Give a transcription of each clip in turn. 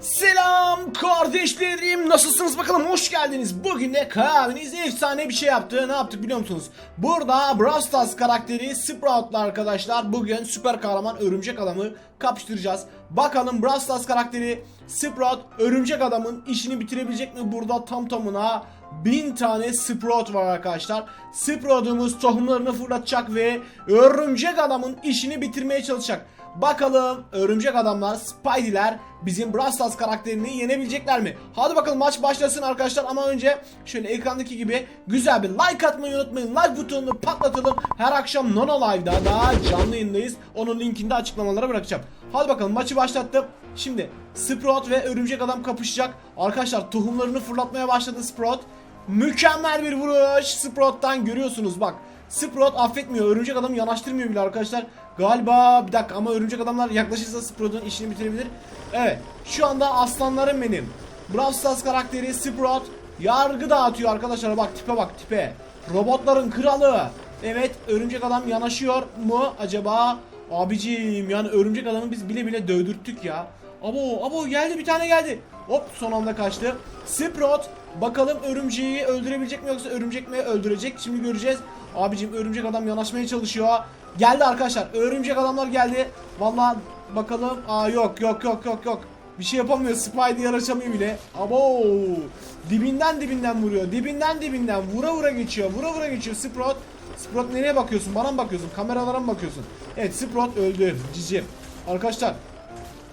Selam kardeşlerim nasılsınız bakalım? Hoş geldiniz. Bugün de kahveniz efsane bir şey yaptı. Ne yaptık biliyor musunuz? Burada Brawl Stars karakteri Sprout'la arkadaşlar Bugün süper kahraman örümcek adamı kapıştıracağız. Bakalım Brawl Stars karakteri Sprout örümcek adamın işini bitirebilecek mi? Burada tam tamına Bin tane Sprout var arkadaşlar. Sprout'umuz tohumlarını fırlatacak ve örümcek adamın işini bitirmeye çalışacak Bakalım örümcek adamlar, Spidey'ler bizim Brawl Stars karakterini yenebilecekler mi? Hadi bakalım maç başlasın arkadaşlar ama önce şöyle ekrandaki gibi güzel bir like atmayı unutmayın. Like butonunu patlatalım. Her akşam Nono Live'da daha canlı yayındayız. Onun linkini de açıklamalara bırakacağım. Hadi bakalım maçı başlattım. Şimdi Sprout ve örümcek adam kapışacak. Arkadaşlar tohumlarını fırlatmaya başladı Sprout. Mükemmel bir vuruş Sprout'tan görüyorsunuz bak. Sprout affetmiyor. Örümcek adamı yanaştırmıyor bile arkadaşlar. Galiba bir dakika ama örümcek adamlar yaklaşırsa Sprout'un işini bitirebilir. Evet. Şu anda aslanlarım benim. Brawl Stars karakteri Sprout yargı dağıtıyor arkadaşlar. Bak tipe bak tipe. Robotların kralı. Evet örümcek adam yanaşıyor mu acaba? Abicim yani örümcek adamı biz bile bile dövdürttük ya. Abo abo geldi bir tane geldi. Hop son anda kaçtı. Sprout bakalım örümceği öldürebilecek mi yoksa örümcek mi öldürecek? Şimdi göreceğiz. Abicim örümcek adam yanaşmaya çalışıyor. Geldi arkadaşlar. Örümcek adamlar geldi. Vallahi bakalım. Aa yok yok yok yok yok. Bir şey yapamıyor. Spidey yaraşamıyor bile. Abo! Dibinden dibinden vuruyor. Dibinden dibinden vura vura geçiyor. Vura vura geçiyor. Sprout. Sprout nereye bakıyorsun? Bana mı bakıyorsun? Kameralara mı bakıyorsun? Evet Sprout öldü. Cici. Arkadaşlar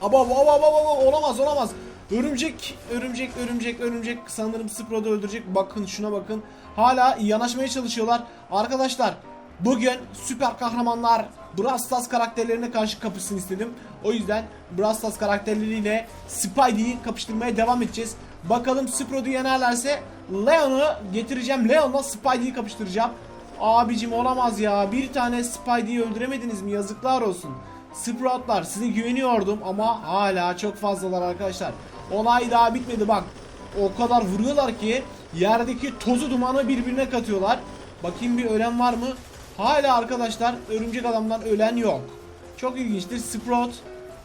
Aba aba aba aba aba olamaz olamaz. Örümcek, örümcek, örümcek, örümcek sanırım Sprout'u öldürecek. Bakın şuna bakın. Hala yanaşmaya çalışıyorlar. Arkadaşlar bugün süper kahramanlar Brawl Stars karakterlerine karşı kapışsın istedim. O yüzden Brawl Stars karakterleriyle Spidey'i kapıştırmaya devam edeceğiz. Bakalım Sprout'u yenerlerse Leon'u getireceğim. Leon'la Spidey'i kapıştıracağım. Abicim olamaz ya. Bir tane Spidey'i öldüremediniz mi? Yazıklar olsun. Sproutlar size güveniyordum ama hala çok fazlalar arkadaşlar. Olay daha bitmedi bak. O kadar vuruyorlar ki yerdeki tozu dumanı birbirine katıyorlar. Bakayım bir ölen var mı? Hala arkadaşlar örümcek adamdan ölen yok. Çok ilginçtir. Sprout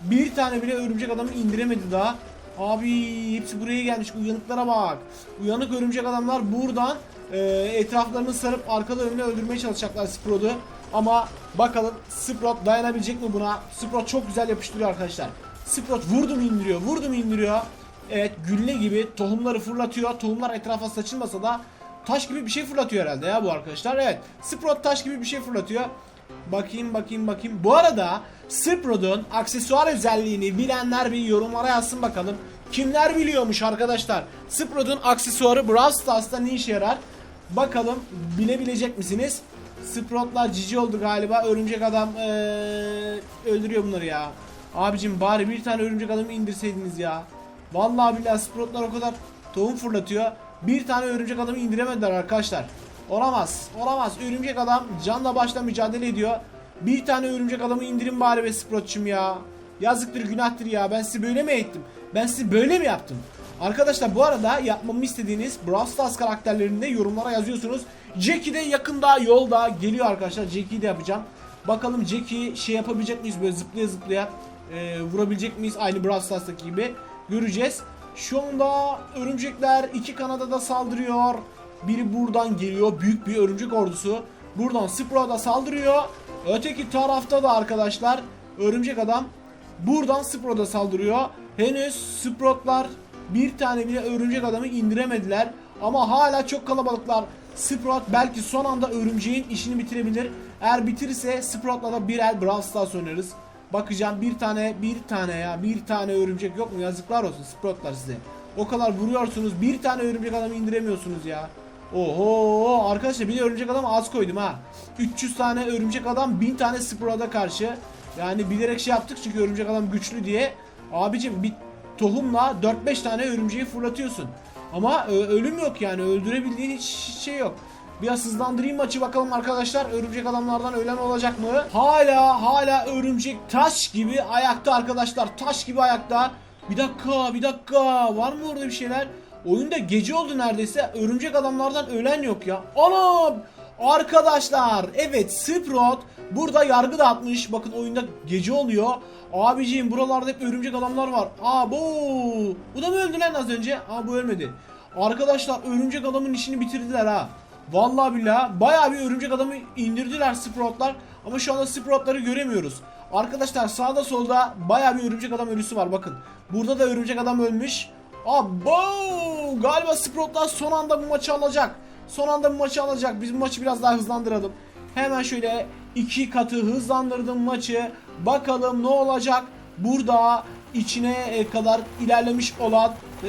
bir tane bile örümcek adamı indiremedi daha. Abi hepsi buraya gelmiş. Uyanıklara bak. Uyanık örümcek adamlar buradan e, etraflarını sarıp arkada önüne öldürmeye çalışacaklar Sprout'u. Ama bakalım Sprout dayanabilecek mi buna? Sprout çok güzel yapıştırıyor arkadaşlar. Sprout vurdu mu indiriyor, vurdu mu indiriyor. Evet gülle gibi tohumları fırlatıyor. Tohumlar etrafa saçılmasa da taş gibi bir şey fırlatıyor herhalde ya bu arkadaşlar. Evet Sprout taş gibi bir şey fırlatıyor. Bakayım bakayım bakayım. Bu arada Sprout'un aksesuar özelliğini bilenler bir yorumlara yazsın bakalım. Kimler biliyormuş arkadaşlar? Sprout'un aksesuarı Brawl Stars'ta ne işe yarar? Bakalım bilebilecek misiniz? Sprout'lar cici oldu galiba. Örümcek adam eee, öldürüyor bunları ya. Abicim bari bir tane örümcek adamı indirseydiniz ya. Vallahi billahi Sprout'lar o kadar tohum fırlatıyor. Bir tane örümcek adamı indiremediler arkadaşlar. Olamaz. Olamaz. Örümcek adam canla başla mücadele ediyor. Bir tane örümcek adamı indirin bari be Sprout'cum ya. Yazıktır günahtır ya. Ben sizi böyle mi ettim? Ben sizi böyle mi yaptım? Arkadaşlar bu arada yapmamı istediğiniz Brawl Stars karakterlerinde yorumlara yazıyorsunuz. Jackie de yakında yolda geliyor arkadaşlar. Jackie'yi de yapacağım. Bakalım Jackie şey yapabilecek miyiz böyle zıplaya zıplaya e, vurabilecek miyiz aynı Brawl Stars'taki gibi göreceğiz. Şu anda örümcekler iki kanada da saldırıyor. Biri buradan geliyor büyük bir örümcek ordusu. Buradan Sprout'a saldırıyor. Öteki tarafta da arkadaşlar örümcek adam buradan Sprout'a saldırıyor. Henüz Sprout'lar bir tane bile örümcek adamı indiremediler. Ama hala çok kalabalıklar. Sprout belki son anda örümceğin işini bitirebilir. Eğer bitirirse Sprout'la da bir el Brawl Stars oynarız. Bakacağım bir tane bir tane ya bir tane örümcek yok mu yazıklar olsun Sprout'lar size. O kadar vuruyorsunuz bir tane örümcek adamı indiremiyorsunuz ya. Oho arkadaşlar bir de örümcek adam az koydum ha. 300 tane örümcek adam 1000 tane Sprout'a karşı. Yani bilerek şey yaptık çünkü örümcek adam güçlü diye. Abicim bir tohumla 4-5 tane örümceği fırlatıyorsun. Ama ö- ölüm yok yani öldürebildiğin hiç şey yok. Biraz hızlandırayım maçı bakalım arkadaşlar. Örümcek adamlardan ölen olacak mı? Hala hala örümcek taş gibi ayakta arkadaşlar. Taş gibi ayakta. Bir dakika bir dakika. Var mı orada bir şeyler? Oyunda gece oldu neredeyse. Örümcek adamlardan ölen yok ya. Anam! Arkadaşlar evet Sprout burada yargı dağıtmış. Bakın oyunda gece oluyor. Abiciğim buralarda hep örümcek adamlar var. Aa bu. Bu da mı öldü lan az önce? Aa bu ölmedi. Arkadaşlar örümcek adamın işini bitirdiler ha. Vallahi billahi bayağı bir örümcek adamı indirdiler Sprout'lar. Ama şu anda Sprout'ları göremiyoruz. Arkadaşlar sağda solda bayağı bir örümcek adam ölüsü var bakın. Burada da örümcek adam ölmüş. Abo! Galiba Sprout'lar son anda bu maçı alacak. Son anda bu maçı alacak. Biz bu maçı biraz daha hızlandıralım. Hemen şöyle iki katı hızlandırdım maçı. Bakalım ne olacak. Burada içine e, kadar ilerlemiş olan e,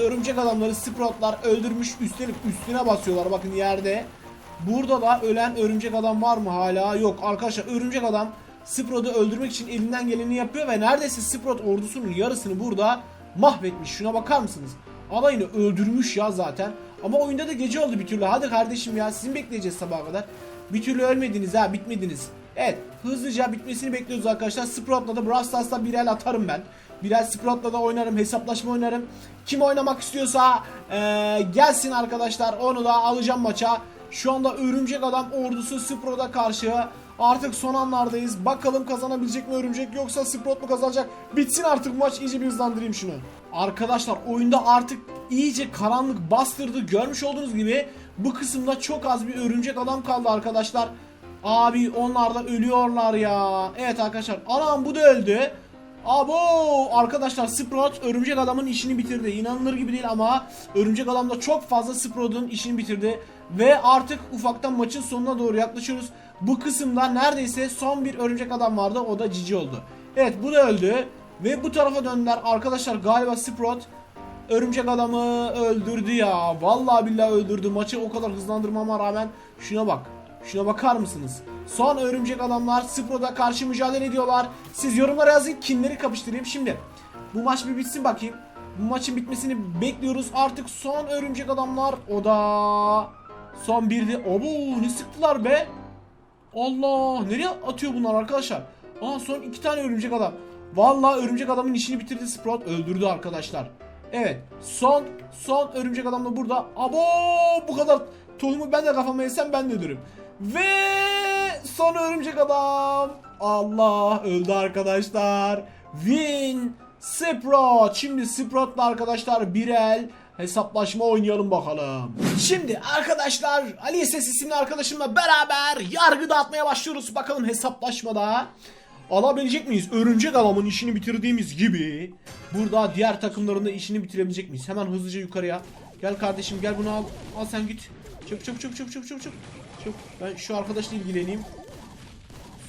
örümcek adamları Sprout'lar öldürmüş üstelik üstüne basıyorlar bakın yerde. Burada da ölen örümcek adam var mı hala? Yok arkadaşlar örümcek adam Sprout'u öldürmek için elinden geleni yapıyor ve neredeyse Sprout ordusunun yarısını burada mahvetmiş. Şuna bakar mısınız? Alayını öldürmüş ya zaten. Ama oyunda da gece oldu bir türlü. Hadi kardeşim ya sizin bekleyeceğiz sabaha kadar. Bir türlü ölmediniz ha bitmediniz. Evet hızlıca bitmesini bekliyoruz arkadaşlar. Sprout'la da Brawl Stars'ta bir el atarım ben. Biraz Sprout'la da oynarım, hesaplaşma oynarım. Kim oynamak istiyorsa eee, gelsin arkadaşlar. Onu da alacağım maça. Şu anda Örümcek Adam ordusu Sprout'a karşı. Artık son anlardayız. Bakalım kazanabilecek mi Örümcek yoksa Sprout mu kazanacak? Bitsin artık maç iyice bir hızlandırayım şunu. Arkadaşlar oyunda artık iyice karanlık bastırdı. Görmüş olduğunuz gibi bu kısımda çok az bir Örümcek Adam kaldı arkadaşlar. Abi onlar da ölüyorlar ya. Evet arkadaşlar. Anam bu da öldü. Abo arkadaşlar Sprout örümcek adamın işini bitirdi. İnanılır gibi değil ama örümcek adam da çok fazla Sprout'un işini bitirdi. Ve artık ufaktan maçın sonuna doğru yaklaşıyoruz. Bu kısımda neredeyse son bir örümcek adam vardı. O da Cici oldu. Evet bu da öldü. Ve bu tarafa döndüler. Arkadaşlar galiba Sprout örümcek adamı öldürdü ya. Vallahi billahi öldürdü. Maçı o kadar hızlandırmama rağmen şuna bak. Şuna bakar mısınız? Son örümcek adamlar Sprout'a karşı mücadele ediyorlar. Siz yorumlara yazın kimleri kapıştırayım. Şimdi bu maç bir bitsin bakayım. Bu maçın bitmesini bekliyoruz. Artık son örümcek adamlar o da son birdi. Obo ne sıktılar be. Allah nereye atıyor bunlar arkadaşlar? Aa son iki tane örümcek adam. Vallahi örümcek adamın işini bitirdi Sprout öldürdü arkadaşlar. Evet son son örümcek adam da burada. Abo bu kadar tohumu ben de kafama yesem ben de ölürüm. Ve son örümcek adam. Allah öldü arkadaşlar. Win Sprout. Şimdi Sprout'la arkadaşlar bir el hesaplaşma oynayalım bakalım. Şimdi arkadaşlar Ali Ses isimli arkadaşımla beraber yargı dağıtmaya başlıyoruz. Bakalım hesaplaşmada alabilecek miyiz? Örümcek adamın işini bitirdiğimiz gibi burada diğer takımların da işini bitirebilecek miyiz? Hemen hızlıca yukarıya. Gel kardeşim gel bunu al. Al sen git. Çabuk çabuk çabuk çabuk çabuk çabuk. çabuk. Ben şu arkadaşla ilgileneyim.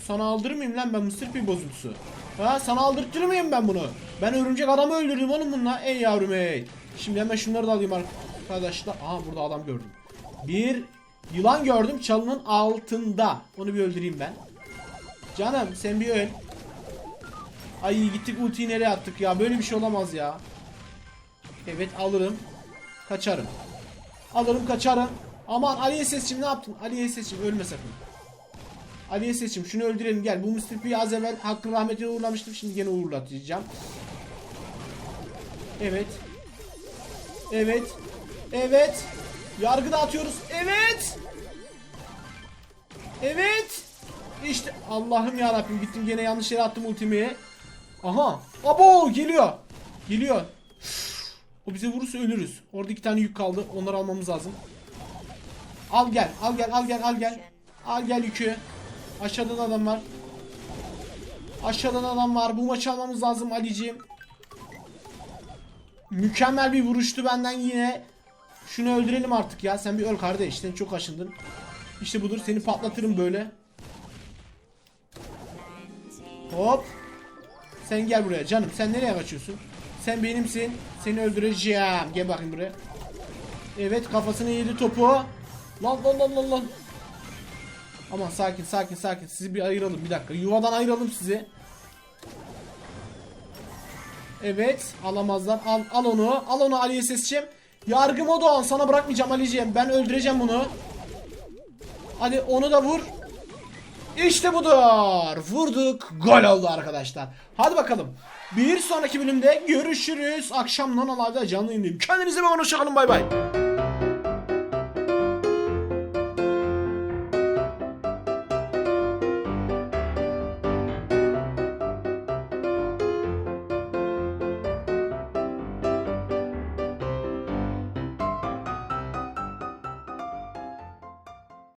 Sana aldırmayayım lan ben Mr. P bozuntusu. Ha sana aldırtır mıyım ben bunu? Ben örümcek adamı öldürdüm oğlum bununla. Ey yavrum ey. Şimdi hemen şunları da alayım arkadaşlar. Aha burada adam gördüm. Bir yılan gördüm çalının altında. Onu bir öldüreyim ben. Canım sen bir öl. Ay gittik ultiyi nereye attık ya. Böyle bir şey olamaz ya. Evet alırım. Kaçarım. Alırım kaçarım. Aman Ali'ye sesçim ne yaptın? Ali'ye sesçim ölme sakın. Ali'ye sesçim şunu öldürelim gel. Bu. P'yi az evvel hakkın rahmetine uğurlamıştım. Şimdi gene uğurlatacağım. Evet. Evet. Evet. Yargı dağıtıyoruz. Evet. Evet. İşte Allah'ım ya Rabbim gittim gene yanlış yere attım ultimi. Aha. Abo geliyor. Geliyor. O bize vurursa ölürüz. Orada iki tane yük kaldı. Onları almamız lazım. Al gel. Al gel. Al gel. Al gel. Al gel yükü. Aşağıdan adam var. Aşağıdan adam var. Bu maçı almamız lazım Ali'ciğim. Mükemmel bir vuruştu benden yine. Şunu öldürelim artık ya. Sen bir öl kardeş. Sen çok aşındın. İşte budur. Seni patlatırım böyle. Hop. Sen gel buraya canım. Sen nereye kaçıyorsun? Sen benimsin. Seni öldüreceğim. Gel bakayım buraya. Evet kafasını yedi topu. Lan lan lan lan lan. Aman sakin sakin sakin. Sizi bir ayıralım bir dakika. Yuvadan ayıralım sizi. Evet alamazlar. Al, al onu. Al onu Ali'ye sesçim. Yargı modu al. Sana bırakmayacağım Ali'ciğim. Ben öldüreceğim bunu. Hadi onu da vur. İşte budur. Vurduk. Gol oldu arkadaşlar. Hadi bakalım. Bir sonraki bölümde görüşürüz. Akşam nanalarda canlı yayındayım. Kendinize bakın. Hoşçakalın. Bay bay.